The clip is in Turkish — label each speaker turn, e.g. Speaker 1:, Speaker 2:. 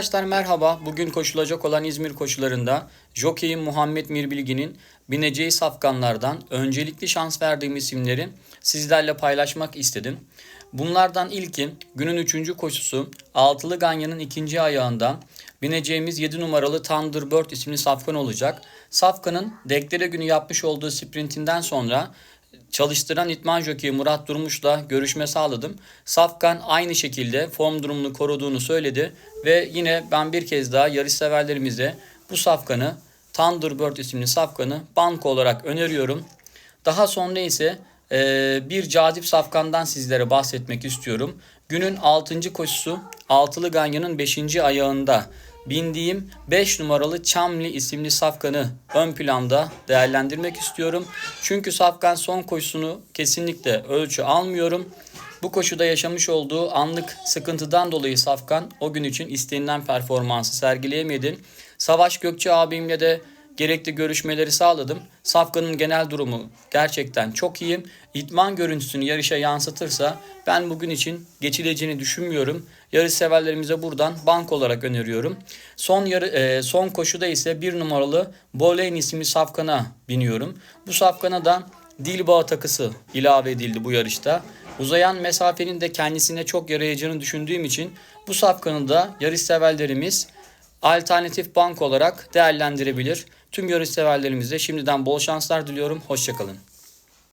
Speaker 1: Arkadaşlar merhaba. Bugün koşulacak olan İzmir koşularında jokeyim Muhammed Mirbilgi'nin bineceği safkanlardan öncelikli şans verdiğim isimleri sizlerle paylaşmak istedim. Bunlardan ilki günün üçüncü koşusu Altılı Ganyan'ın ikinci ayağında bineceğimiz 7 numaralı Thunderbird isimli safkan olacak. Safkanın deklare günü yapmış olduğu sprintinden sonra çalıştıran itman jokeyi Murat Durmuş'la görüşme sağladım. Safkan aynı şekilde form durumunu koruduğunu söyledi ve yine ben bir kez daha yarış severlerimize bu safkanı Thunderbird isimli safkanı banko olarak öneriyorum. Daha sonra ise eee, bir cazip safkandan sizlere bahsetmek istiyorum. Günün 6. koşusu Altılı Ganyan'ın 5. ayağında bindiğim 5 numaralı Çamli isimli safkanı ön planda değerlendirmek istiyorum. Çünkü safkan son koşusunu kesinlikle ölçü almıyorum. Bu koşuda yaşamış olduğu anlık sıkıntıdan dolayı Safkan o gün için istenilen performansı sergileyemedi. Savaş Gökçe abimle de gerekli görüşmeleri sağladım. Safkan'ın genel durumu gerçekten çok iyi. İtman görüntüsünü yarışa yansıtırsa ben bugün için geçileceğini düşünmüyorum. Yarış severlerimize buradan bank olarak öneriyorum. Son yarı e, son koşuda ise bir numaralı Boleyn isimli Safkan'a biniyorum. Bu Safkan'a da dil bağı takısı ilave edildi bu yarışta. Uzayan mesafenin de kendisine çok yarayacağını düşündüğüm için bu safkanı da yarış severlerimiz alternatif bank olarak değerlendirebilir. Tüm yarış severlerimize şimdiden bol şanslar diliyorum. Hoşçakalın.